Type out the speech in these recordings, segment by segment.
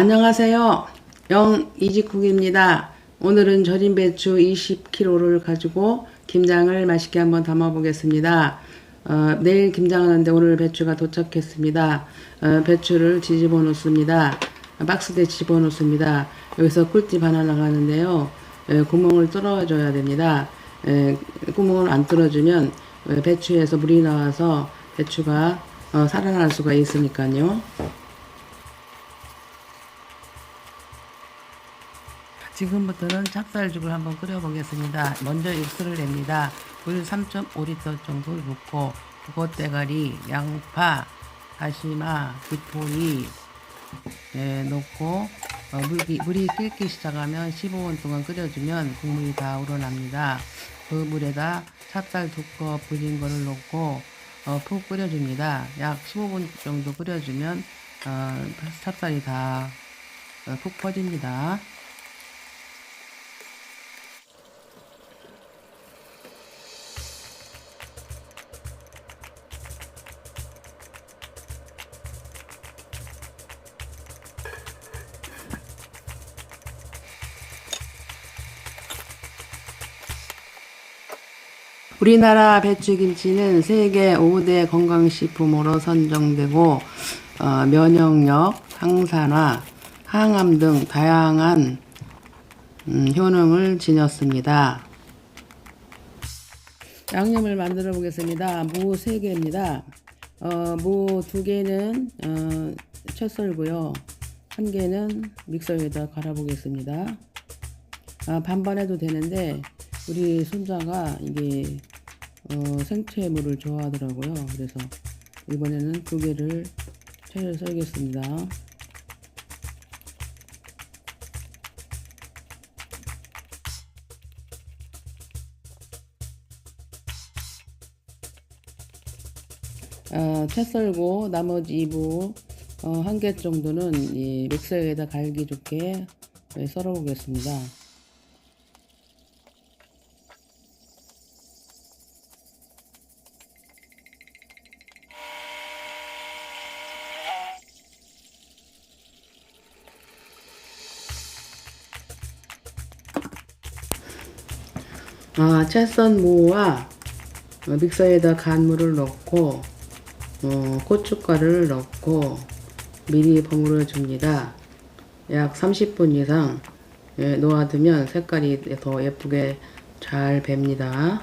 안녕하세요. 영 이직국입니다. 오늘은 절인 배추 20kg를 가지고 김장을 맛있게 한번 담아 보겠습니다. 어, 내일 김장하는데 오늘 배추가 도착했습니다. 어, 배추를 뒤집어 놓습니다. 박스에 집어 놓습니다. 여기서 꿀팁 하나 나가는데요. 에, 구멍을 뚫어줘야 됩니다. 에, 구멍을 안 뚫어주면 에, 배추에서 물이 나와서 배추가 어, 살아날 수가 있으니까요. 지금부터는 찹쌀죽을 한번 끓여보겠습니다. 먼저 육수를 냅니다. 물 3.5리터 정도 붓고 북어 대가리, 양파, 다시마, 기포리 예, 넣고 어, 물이, 물이 끓기 시작하면 15분 동안 끓여주면 국물이 다 우러납니다. 그 물에다 찹쌀 두컵 불린 거를 넣고 어, 푹 끓여줍니다. 약 15분 정도 끓여주면 어, 찹쌀이 다푹 퍼집니다. 우리나라 배추김치는 세계 5대 건강식품으로 선정되고 어, 면역력, 항산화, 항암 등 다양한 음, 효능을 지녔습니다. 양념을 만들어 보겠습니다. 무 3개입니다. 어, 무 2개는 어, 채 썰고요. 한 개는 믹서기에다 갈아 보겠습니다. 아, 반반 해도 되는데 우리 손자가 이게 어, 생채 물을 좋아하더라고요. 그래서 이번에는 두 개를 채를 썰겠습니다. 어, 채 썰고 나머지 이부 어, 한 개 정도는 이 믹서기에다 갈기 좋게 네, 썰어 보겠습니다. 아, 채썬 무와 어, 믹서에다 간물을 넣고 어, 고춧가루를 넣고 미리 버무려 줍니다. 약 30분 이상 예, 놓아두면 색깔이 더 예쁘게 잘 뱄니다.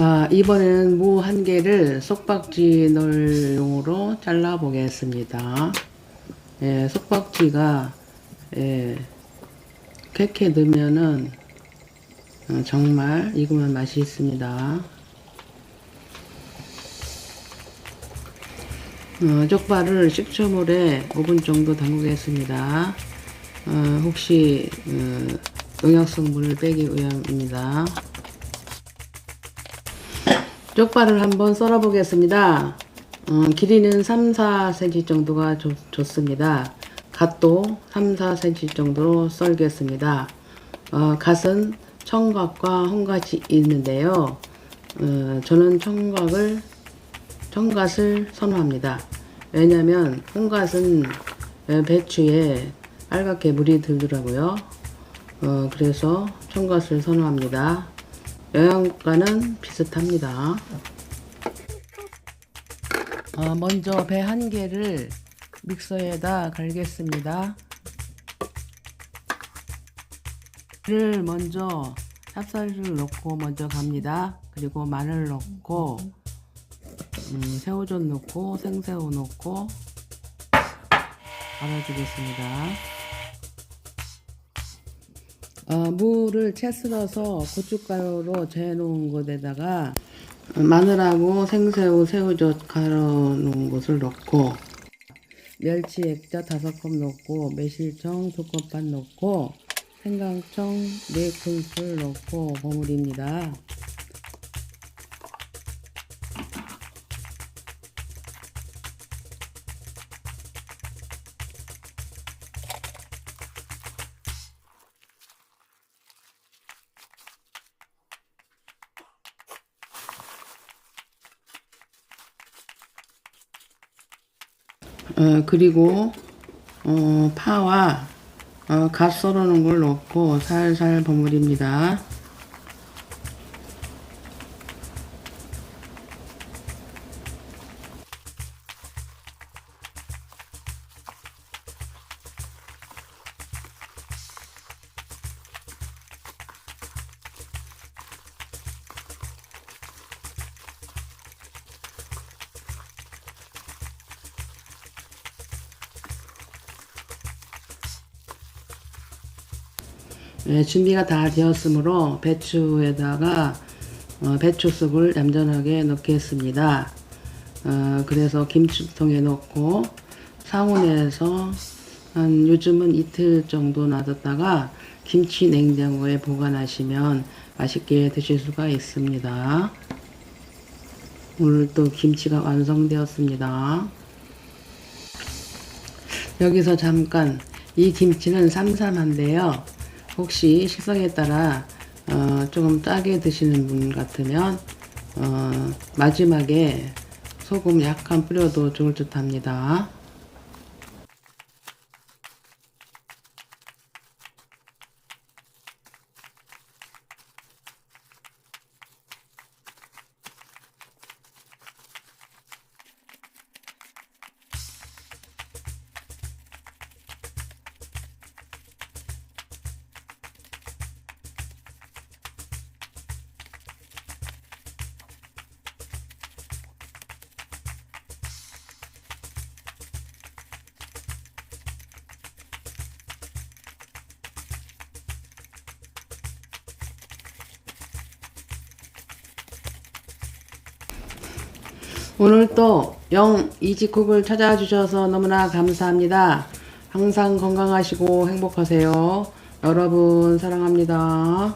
아, 이번에는 무 한 개를 속박지 넣을 용으로 잘라 보겠습니다. 예, 속박지가 예, 캐캐 넣으면은 어, 정말 익으면 맛이 있습니다. 어, 쪽발을 식초물에 5분 정도 담그겠습니다. 어, 혹시 어, 농약성분을 빼기 위함입니다. 쪽발을 한번 썰어 보겠습니다. 어, 길이는 3, 4cm 정도가 좋, 좋습니다. 갓도 3, 4cm 정도로 썰겠습니다. 어, 갓은 청각과 홍갓이 있는데요. 어, 저는 청각을 청갓을 선호합니다. 왜냐하면 홍갓은 배추에 빨갛게 물이 들더라고요. 어, 그래서 청갓을 선호합니다. 영양가는 비슷합니다. 어, 먼저 배 한 개를 믹서에다 갈겠습니다. 를 먼저 찹쌀을 넣고 먼저 갑니다. 그리고 마늘 넣고 음, 새우젓 넣고 생새우 넣고 갈아주겠습니다. 어, 무를 채 썰어서 고춧가루로 재놓은 것에다가 마늘하고 생새우, 새우젓 갈아 놓은 것을 넣고 멸치 액젓 다섯 컵 넣고 매실청 두컵반 넣고 생강청 네 큰술 넣고 버무립니다. 어, 그리고 어, 파와 어, 갓 썰어놓은 걸 넣고 살살 버무립니다. 예, 준비가 다 되었으므로 배추에다가 어, 배추즙을 얌전하게 넣겠습니다. 어, 그래서 김치통에 넣고 상온에서 한 요즘은 이틀 정도 놔뒀다가 김치 냉장고에 보관하시면 맛있게 드실 수가 있습니다. 오늘 또 김치가 완성되었습니다. 여기서 잠깐 이 김치는 삼삼한데요. 혹시 식성에 따라 어, 조금 짜게 드시는 분 같으면 어, 마지막에 소금 약간 뿌려도 좋을 듯 합니다. 오늘 또영 이지쿡을 찾아주셔서 너무나 감사합니다. 항상 건강하시고 행복하세요. 여러분 사랑합니다.